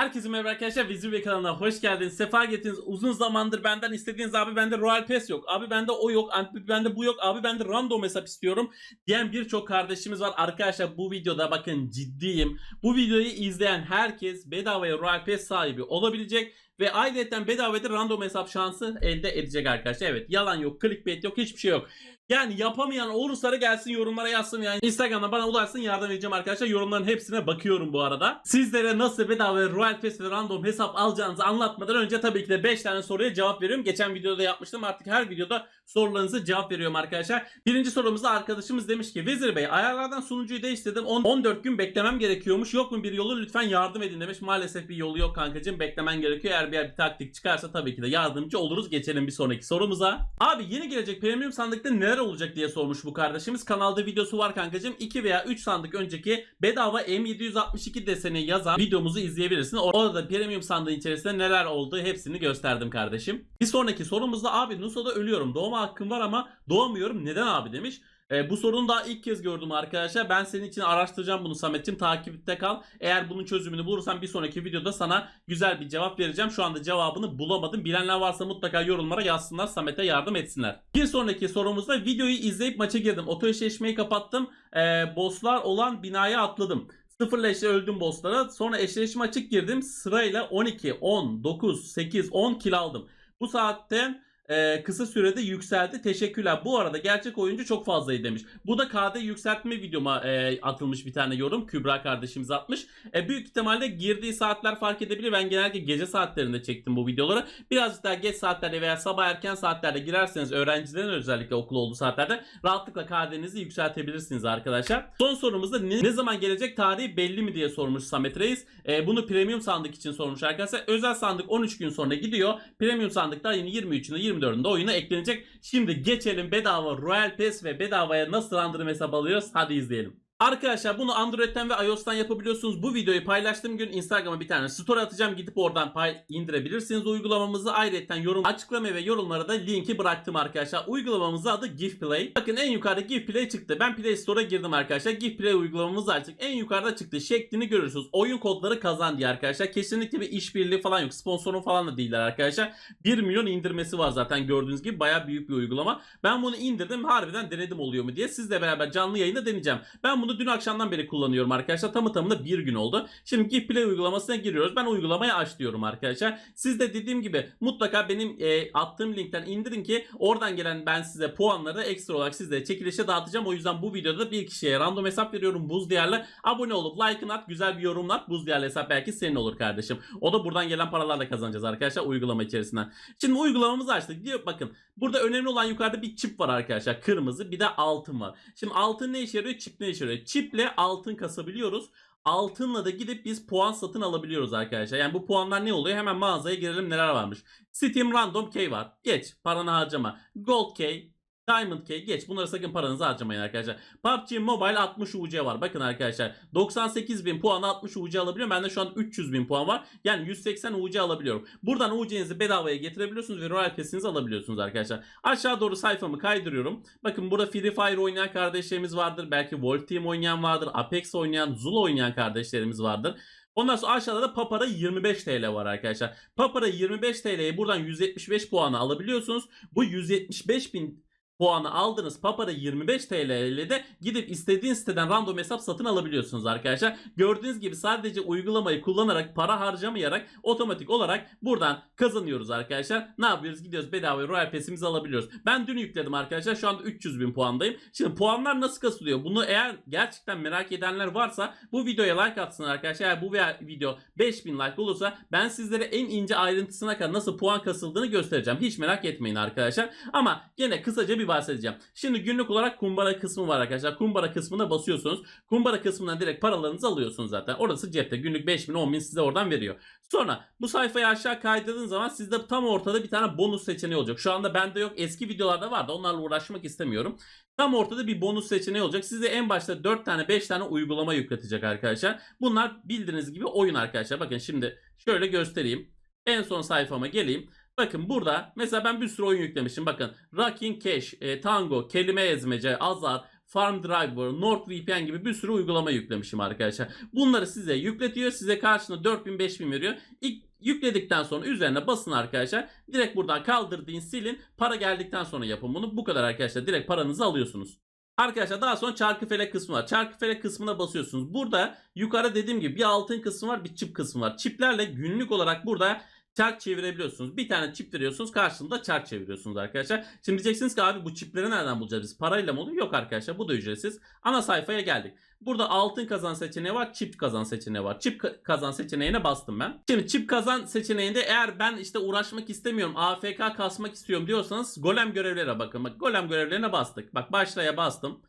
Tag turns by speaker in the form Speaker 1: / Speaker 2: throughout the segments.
Speaker 1: Herkese merhaba arkadaşlar. Vezir Bey kanalına hoş geldiniz. Sefa getirdiniz. Uzun zamandır benden istediğiniz abi bende Royal Pass yok. Abi bende o yok. Abi bende bu yok. Abi bende random hesap istiyorum. Diyen birçok kardeşimiz var. Arkadaşlar bu videoda bakın ciddiyim. Bu videoyu izleyen herkes bedavaya Royal Pass sahibi olabilecek. Ve ayrıca bedavaya random hesap şansı elde edecek arkadaşlar. Evet yalan yok. Clickbait yok. Hiçbir şey yok. Yani yapamayan olursa gelsin yorumlara yazsın yani. Instagram'da bana ulaşsın yardım edeceğim arkadaşlar. Yorumların hepsine bakıyorum bu arada. Sizlere nasıl bedava Royal Pass ve random hesap alacağınızı anlatmadan önce tabii ki de 5 tane soruya cevap veriyorum. Geçen videoda yapmıştım. Artık her videoda sorularınızı cevap veriyorum arkadaşlar. Birinci sorumuzda arkadaşımız demiş ki Vezir Bey ayarlardan sunucuyu değiştirdim. 10 14 gün beklemem gerekiyormuş. Yok mu bir yolu lütfen yardım edin demiş. Maalesef bir yolu yok kankacığım. Beklemen gerekiyor. Eğer bir, bir taktik çıkarsa tabii ki de yardımcı oluruz. Geçelim bir sonraki sorumuza. Abi yeni gelecek premium sandıkta neler olacak diye sormuş bu kardeşimiz. Kanalda videosu var kankacığım. 2 veya 3 sandık önceki bedava M762 deseni yazan videomuzu izleyebilirsin. Orada premium sandığın içerisinde neler olduğu hepsini gösterdim kardeşim. Bir sonraki sorumuzda abi Nuso'da ölüyorum. Doğma hakkım var ama doğamıyorum. Neden abi demiş. E, bu sorunu daha ilk kez gördüm arkadaşlar. Ben senin için araştıracağım bunu Samet'ciğim. Takipte kal. Eğer bunun çözümünü bulursam bir sonraki videoda sana güzel bir cevap vereceğim. Şu anda cevabını bulamadım. Bilenler varsa mutlaka yorumlara yazsınlar. Samet'e yardım etsinler. Bir sonraki sorumuzda videoyu izleyip maça girdim. Oto eşleşmeyi kapattım. E, bosslar olan binaya atladım. Sıfırla eşle öldüm bosslara. Sonra eşleşme açık girdim. Sırayla 12, 10, 9, 8, 10 kill aldım. Bu saatte e, kısa sürede yükseldi. Teşekkürler. Bu arada gerçek oyuncu çok fazlaydı demiş. Bu da KD yükseltme videoma e, atılmış bir tane yorum. Kübra kardeşimiz atmış. E, büyük ihtimalle girdiği saatler fark edebilir. Ben genellikle gece saatlerinde çektim bu videoları. Birazcık daha geç saatlerde veya sabah erken saatlerde girerseniz öğrencilerin özellikle okul olduğu saatlerde rahatlıkla KD'nizi yükseltebilirsiniz arkadaşlar. Son sorumuzda ne, ne zaman gelecek tarihi belli mi diye sormuş Samet Reis. E, bunu premium sandık için sormuş arkadaşlar. Özel sandık 13 gün sonra gidiyor. Premium sandık da ayın 23'ünde 24'ünde oyuna eklenecek. Şimdi geçelim bedava Royal Pass ve bedavaya nasıl random hesap alıyoruz? Hadi izleyelim. Arkadaşlar bunu Android'den ve iOS'tan yapabiliyorsunuz. Bu videoyu paylaştığım gün Instagram'a bir tane story atacağım. Gidip oradan pay indirebilirsiniz uygulamamızı. Ayrıca yorum açıklama ve yorumlara da linki bıraktım arkadaşlar. Uygulamamızın adı Give Play. Bakın en yukarıda Give Play çıktı. Ben Play Store'a girdim arkadaşlar. Give Play uygulamamız açtık. En yukarıda çıktı. Şeklini görürsünüz. Oyun kodları kazan diye arkadaşlar. Kesinlikle bir işbirliği falan yok. Sponsorun falan da değiller arkadaşlar. 1 milyon indirmesi var zaten gördüğünüz gibi. Baya büyük bir uygulama. Ben bunu indirdim. Harbiden denedim oluyor mu diye. Sizle beraber canlı yayında deneyeceğim. Ben bunu dün akşamdan beri kullanıyorum arkadaşlar. Tamı tamına bir gün oldu. Şimdi Give Play uygulamasına giriyoruz. Ben uygulamayı aç diyorum arkadaşlar. Siz de dediğim gibi mutlaka benim e, attığım linkten indirin ki oradan gelen ben size puanları ekstra olarak sizlere çekilişe dağıtacağım. O yüzden bu videoda bir kişiye random hesap veriyorum buz diyarlı. Abone olup like'ını at. Güzel bir yorum at. Buz diyarlı hesap belki senin olur kardeşim. O da buradan gelen paralarla kazanacağız arkadaşlar uygulama içerisinden. Şimdi uygulamamızı açtık. Diyor bakın burada önemli olan yukarıda bir çip var arkadaşlar. Kırmızı bir de altın var. Şimdi altın ne işe yarıyor? Çip ne işe yarıyor? Çiple altın kasabiliyoruz. Altınla da gidip biz puan satın alabiliyoruz arkadaşlar. Yani bu puanlar ne oluyor? Hemen mağazaya girelim neler varmış. Steam Random Key var. Geç. Paranı harcama. Gold Key. Diamond Key geç. Bunları sakın paranızı harcamayın arkadaşlar. PUBG Mobile 60 UC var. Bakın arkadaşlar. 98 bin puanı 60 UC alabiliyorum. Bende şu an 300 bin puan var. Yani 180 UC alabiliyorum. Buradan UC'nizi bedavaya getirebiliyorsunuz ve Royal Pass'inizi alabiliyorsunuz arkadaşlar. Aşağı doğru sayfamı kaydırıyorum. Bakın burada Free Fire oynayan kardeşlerimiz vardır. Belki Wolf Team oynayan vardır. Apex oynayan, Zula oynayan kardeşlerimiz vardır. Ondan sonra aşağıda da Papara 25 TL var arkadaşlar. Papara 25 TL'ye buradan 175 puanı alabiliyorsunuz. Bu 175 bin puanı aldınız. Papara 25 TL ile de gidip istediğin siteden random hesap satın alabiliyorsunuz arkadaşlar. Gördüğünüz gibi sadece uygulamayı kullanarak para harcamayarak otomatik olarak buradan kazanıyoruz arkadaşlar. Ne yapıyoruz? Gidiyoruz bedava Royal Pass'imizi alabiliyoruz. Ben dün yükledim arkadaşlar. Şu anda 300 bin puandayım. Şimdi puanlar nasıl kasılıyor? Bunu eğer gerçekten merak edenler varsa bu videoya like atsınlar arkadaşlar. Eğer bu video 5000 like olursa ben sizlere en ince ayrıntısına kadar nasıl puan kasıldığını göstereceğim. Hiç merak etmeyin arkadaşlar. Ama gene kısaca bir bahsedeceğim. Şimdi günlük olarak kumbara kısmı var arkadaşlar. Kumbara kısmına basıyorsunuz. Kumbara kısmından direkt paralarınızı alıyorsunuz zaten. Orası cepte. Günlük 5000 10.000 size oradan veriyor. Sonra bu sayfayı aşağı kaydırdığınız zaman sizde tam ortada bir tane bonus seçeneği olacak. Şu anda bende yok. Eski videolarda vardı. Onlarla uğraşmak istemiyorum. Tam ortada bir bonus seçeneği olacak. Size en başta 4 tane 5 tane uygulama yükletecek arkadaşlar. Bunlar bildiğiniz gibi oyun arkadaşlar. Bakın şimdi şöyle göstereyim. En son sayfama geleyim. Bakın burada mesela ben bir sürü oyun yüklemişim. Bakın Rocking Cash, e, Tango, Kelime Ezmece, Azar, Farm Driver, NordVPN gibi bir sürü uygulama yüklemişim arkadaşlar. Bunları size yükletiyor. Size karşına 4000 5000 veriyor. İlk yükledikten sonra üzerine basın arkadaşlar. Direkt buradan kaldırdığın silin. Para geldikten sonra yapın bunu. Bu kadar arkadaşlar. Direkt paranızı alıyorsunuz. Arkadaşlar daha sonra çarkıfelek kısmı var. Çarkıfelek kısmına basıyorsunuz. Burada yukarı dediğim gibi bir altın kısmı var bir çip kısmı var. Çiplerle günlük olarak burada çark çevirebiliyorsunuz. Bir tane çip veriyorsunuz karşılığında çark çeviriyorsunuz arkadaşlar. Şimdi diyeceksiniz ki abi bu çipleri nereden bulacağız biz? Parayla mı oluyor? Yok arkadaşlar bu da ücretsiz. Ana sayfaya geldik. Burada altın kazan seçeneği var, çip kazan seçeneği var. Çip ka- kazan seçeneğine bastım ben. Şimdi çip kazan seçeneğinde eğer ben işte uğraşmak istemiyorum, AFK kasmak istiyorum diyorsanız golem görevlere bakın. Bak golem görevlerine bastık. Bak başlaya bastım.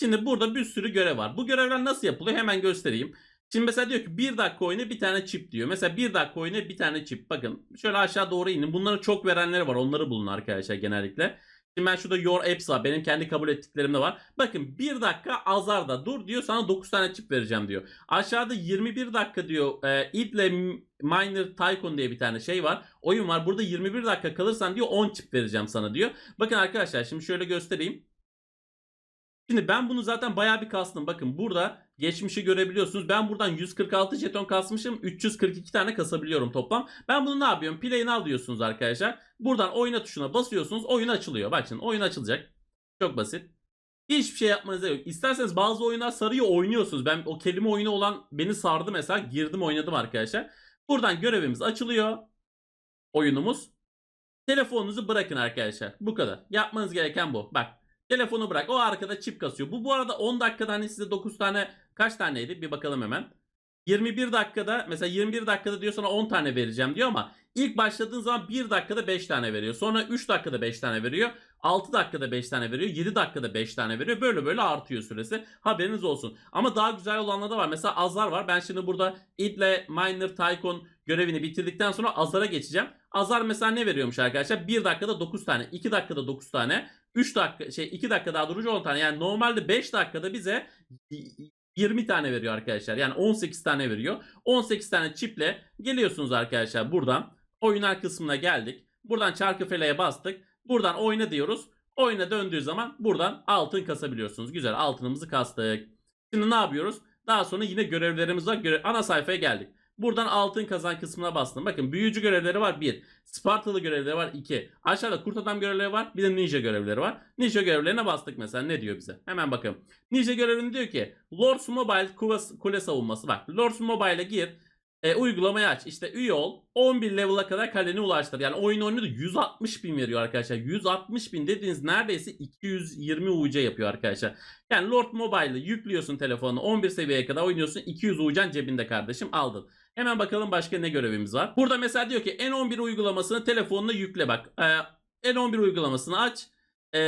Speaker 1: Şimdi burada bir sürü görev var. Bu görevler nasıl yapılıyor hemen göstereyim. Şimdi mesela diyor ki bir dakika oyna bir tane çip diyor. Mesela bir dakika oyna bir tane çip. Bakın şöyle aşağı doğru inin. Bunların çok verenleri var. Onları bulun arkadaşlar genellikle. Şimdi ben şurada Your Apps var. Benim kendi kabul ettiklerimde var. Bakın bir dakika azarda dur diyor. Sana 9 tane çip vereceğim diyor. Aşağıda 21 dakika diyor. E, Idle Miner Tycoon diye bir tane şey var. Oyun var. Burada 21 dakika kalırsan diyor 10 çip vereceğim sana diyor. Bakın arkadaşlar şimdi şöyle göstereyim. Şimdi ben bunu zaten bayağı bir kastım. Bakın burada geçmişi görebiliyorsunuz. Ben buradan 146 jeton kasmışım. 342 tane kasabiliyorum toplam. Ben bunu ne yapıyorum? Play'ini alıyorsunuz arkadaşlar. Buradan oyna tuşuna basıyorsunuz. Oyun açılıyor. Bak şimdi oyun açılacak. Çok basit. Hiçbir şey yapmanıza yok. İsterseniz bazı oyunlar sarıyor oynuyorsunuz. Ben o kelime oyunu olan beni sardı mesela. Girdim oynadım arkadaşlar. Buradan görevimiz açılıyor. Oyunumuz. Telefonunuzu bırakın arkadaşlar. Bu kadar. Yapmanız gereken bu. Bak Telefonu bırak. O arkada çip kasıyor. Bu bu arada 10 dakikada hani size 9 tane kaç taneydi? Bir bakalım hemen. 21 dakikada mesela 21 dakikada diyor sana 10 tane vereceğim diyor ama ilk başladığın zaman 1 dakikada 5 tane veriyor. Sonra 3 dakikada 5 tane veriyor. 6 dakikada 5 tane veriyor. 7 dakikada 5 tane veriyor. Böyle böyle artıyor süresi. Haberiniz olsun. Ama daha güzel olanlar da var. Mesela Azar var. Ben şimdi burada Idle Miner Tycoon görevini bitirdikten sonra Azar'a geçeceğim. Azar mesela ne veriyormuş arkadaşlar? 1 dakikada 9 tane, 2 dakikada 9 tane, 3 dakika şey 2 dakika daha durucu 10 tane. Yani normalde 5 dakikada bize 20 tane veriyor arkadaşlar. Yani 18 tane veriyor. 18 tane çiple geliyorsunuz arkadaşlar buradan. Oyunlar kısmına geldik. Buradan çarkıfele'ye bastık. Buradan oyna diyoruz. Oyuna döndüğü zaman buradan altın kasabiliyorsunuz. Güzel altınımızı kastık. Şimdi ne yapıyoruz? Daha sonra yine görevlerimiz var. Ana sayfaya geldik. Buradan altın kazan kısmına bastım. Bakın büyücü görevleri var 1. Spartalı görevleri var 2. Aşağıda kurt adam görevleri var. Bir de ninja görevleri var. Ninja görevlerine bastık mesela. Ne diyor bize? Hemen bakalım. Ninja görevini diyor ki Lords Mobile kule, savunması. Bak Lords Mobile'e gir. E, uygulamayı aç. İşte üye ol. 11 level'a kadar kaleni ulaştır. Yani oyun oynuyordu 160 bin veriyor arkadaşlar. 160 bin dediğiniz neredeyse 220 UC yapıyor arkadaşlar. Yani Lord Mobile'ı yüklüyorsun telefonuna 11 seviyeye kadar oynuyorsun. 200 UC'n cebinde kardeşim aldın. Hemen bakalım başka ne görevimiz var. Burada mesela diyor ki N11 uygulamasını telefonuna yükle bak. Ee, N11 uygulamasını aç. Ee,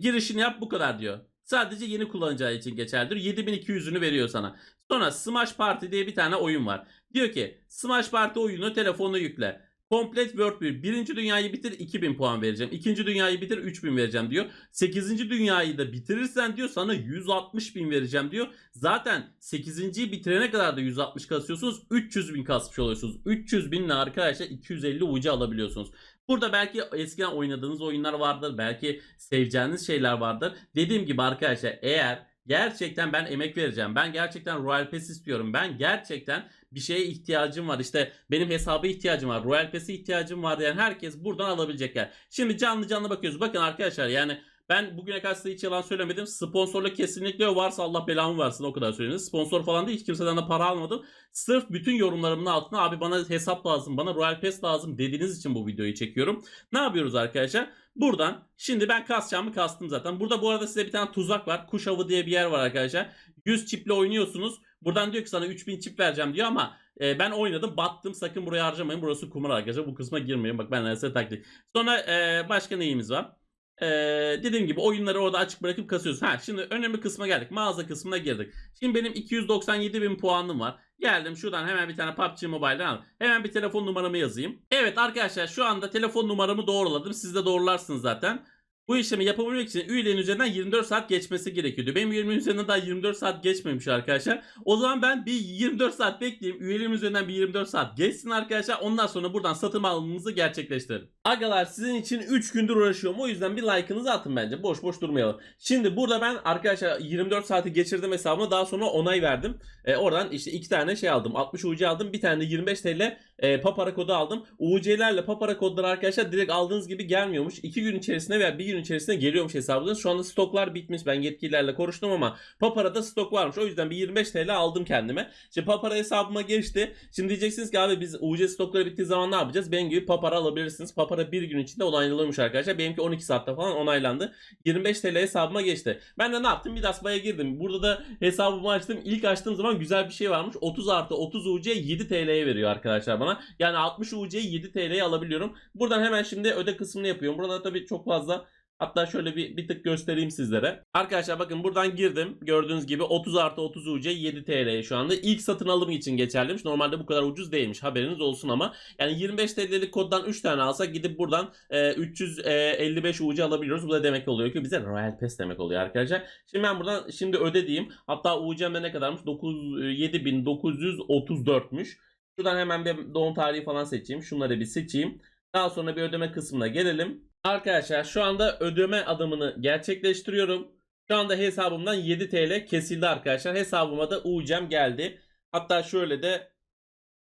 Speaker 1: girişini yap bu kadar diyor. Sadece yeni kullanacağı için geçerlidir. 7200'ünü veriyor sana. Sonra Smash Party diye bir tane oyun var. Diyor ki Smash Party oyunu telefonuna yükle. Complete World 1. Birinci dünyayı bitir 2000 puan vereceğim. İkinci dünyayı bitir 3000 vereceğim diyor. Sekizinci dünyayı da bitirirsen diyor sana 160 bin vereceğim diyor. Zaten 8.yi bitirene kadar da 160 kasıyorsunuz. 300 bin kasmış oluyorsunuz. 300 binle arkadaşlar 250 UC alabiliyorsunuz. Burada belki eskiden oynadığınız oyunlar vardır. Belki seveceğiniz şeyler vardır. Dediğim gibi arkadaşlar eğer gerçekten ben emek vereceğim. Ben gerçekten Royal Pass istiyorum. Ben gerçekten bir şeye ihtiyacım var. İşte benim hesaba ihtiyacım var. Royal Pass'e ihtiyacım var. Yani herkes buradan alabilecek yer. Şimdi canlı canlı bakıyoruz. Bakın arkadaşlar yani ben bugüne kadar size hiç yalan söylemedim. Sponsorluk kesinlikle varsa Allah belamı versin o kadar söyleyiniz. Sponsor falan değil. Hiç kimseden de para almadım. Sırf bütün yorumlarımın altına abi bana hesap lazım, bana Royal Pass lazım dediğiniz için bu videoyu çekiyorum. Ne yapıyoruz arkadaşlar? Buradan şimdi ben kasacağımı kastım zaten. Burada bu arada size bir tane tuzak var. Kuş avı diye bir yer var arkadaşlar. 100 çiple oynuyorsunuz. Buradan diyor ki sana 3000 çip vereceğim diyor ama e, ben oynadım battım sakın buraya harcamayın. Burası kumar arkadaşlar. Bu kısma girmeyin. Bak ben size taktik. Sonra e, başka neyimiz var? Ee, dediğim gibi oyunları orada açık bırakıp kasıyoruz. Ha şimdi önemli kısma geldik. Mağaza kısmına girdik. Şimdi benim 297 bin puanım var. Geldim şuradan hemen bir tane PUBG Mobile'den al. Hemen bir telefon numaramı yazayım. Evet arkadaşlar şu anda telefon numaramı doğruladım. Siz de doğrularsınız zaten. Bu işlemi yapabilmek için üyelerin üzerinden 24 saat geçmesi gerekiyordu. Benim üyelimin üzerinden daha 24 saat geçmemiş arkadaşlar. O zaman ben bir 24 saat bekleyeyim. Üyelerim üzerinden bir 24 saat geçsin arkadaşlar. Ondan sonra buradan satın alımımızı gerçekleştirelim. Agalar sizin için 3 gündür uğraşıyorum. O yüzden bir like'ınızı atın bence. Boş boş durmayalım. Şimdi burada ben arkadaşlar 24 saati geçirdim hesabıma. Daha sonra onay verdim. E, oradan işte iki tane şey aldım. 60 UC aldım. Bir tane de 25 TL e, papara kodu aldım. UC'lerle papara kodları arkadaşlar direkt aldığınız gibi gelmiyormuş. 2 gün içerisinde veya 1 gün içerisinde geliyormuş hesabınız. Şu anda stoklar bitmiş. Ben yetkililerle konuştum ama paparada stok varmış. O yüzden bir 25 TL aldım kendime. Şimdi papara hesabıma geçti. Şimdi diyeceksiniz ki abi biz UC stokları bittiği zaman ne yapacağız? Benim gibi papara alabilirsiniz. Papara bir gün içinde onaylanıyormuş arkadaşlar. Benimki 12 saatte falan onaylandı. 25 TL hesabıma geçti. Ben de ne yaptım? Midasba'ya girdim. Burada da hesabımı açtım. İlk açtığım zaman güzel bir şey varmış. 30 artı 30 UC 7 TL'ye veriyor arkadaşlar bana. Yani 60 UC'yi 7 TL'ye alabiliyorum. Buradan hemen şimdi öde kısmını yapıyorum. Burada tabii çok fazla Hatta şöyle bir, bir tık göstereyim sizlere. Arkadaşlar bakın buradan girdim. Gördüğünüz gibi 30 artı 30 UC 7 TL şu anda. İlk satın alım için geçerliymiş. Normalde bu kadar ucuz değilmiş. Haberiniz olsun ama. Yani 25 TL'lik koddan 3 tane alsak gidip buradan e, 355 UC alabiliyoruz. Bu da demek oluyor ki bize Royal Pass demek oluyor arkadaşlar. Şimdi ben buradan şimdi öde diyeyim. Hatta UC'mde ne kadarmış? 9, e, 7934'müş. Şuradan hemen bir doğum tarihi falan seçeyim. Şunları bir seçeyim. Daha sonra bir ödeme kısmına gelelim. Arkadaşlar şu anda ödeme adımını gerçekleştiriyorum. Şu anda hesabımdan 7 TL kesildi arkadaşlar. Hesabıma da UC'm geldi. Hatta şöyle de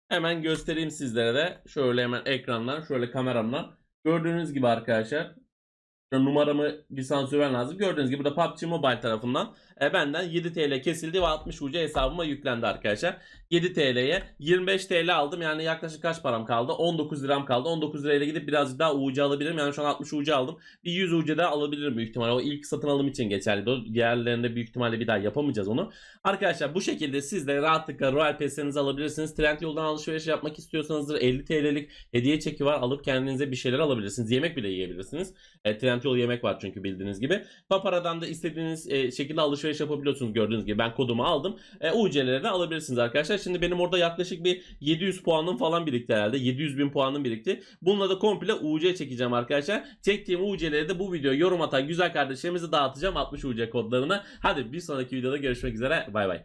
Speaker 1: hemen göstereyim sizlere de. Şöyle hemen ekrandan, şöyle kameramla. Gördüğünüz gibi arkadaşlar. Numaramı bir sansürmen lazım. Gördüğünüz gibi burada PUBG Mobile tarafından e, benden 7 TL kesildi ve 60 UC hesabıma yüklendi arkadaşlar. 7 TL'ye 25 TL aldım. Yani yaklaşık kaç param kaldı? 19 liram kaldı. 19 lirayla gidip birazcık daha UC alabilirim. Yani şu an 60 UC aldım. Bir 100 UC daha alabilirim büyük ihtimalle. O ilk satın alım için geçerli. O diğerlerinde büyük ihtimalle bir daha yapamayacağız onu. Arkadaşlar bu şekilde siz de rahatlıkla Royal Pass'inizi alabilirsiniz. Trendyol'dan alışveriş yapmak istiyorsanız 50 TL'lik hediye çeki var. Alıp kendinize bir şeyler alabilirsiniz. Yemek bile yiyebilirsiniz. E, Trendyol yemek var çünkü bildiğiniz gibi. Papara'dan da istediğiniz e, şekilde alışveriş yapabiliyorsunuz gördüğünüz gibi. Ben kodumu aldım. E, UC'leri de alabilirsiniz arkadaşlar. Şimdi benim orada yaklaşık bir 700 puanım falan birikti herhalde. 700 bin puanım birikti. Bununla da komple UC çekeceğim arkadaşlar. Çektiğim UC'leri de bu videoya yorum atan güzel kardeşlerimize dağıtacağım 60 UC kodlarını. Hadi bir sonraki videoda görüşmek üzere. Bay bay.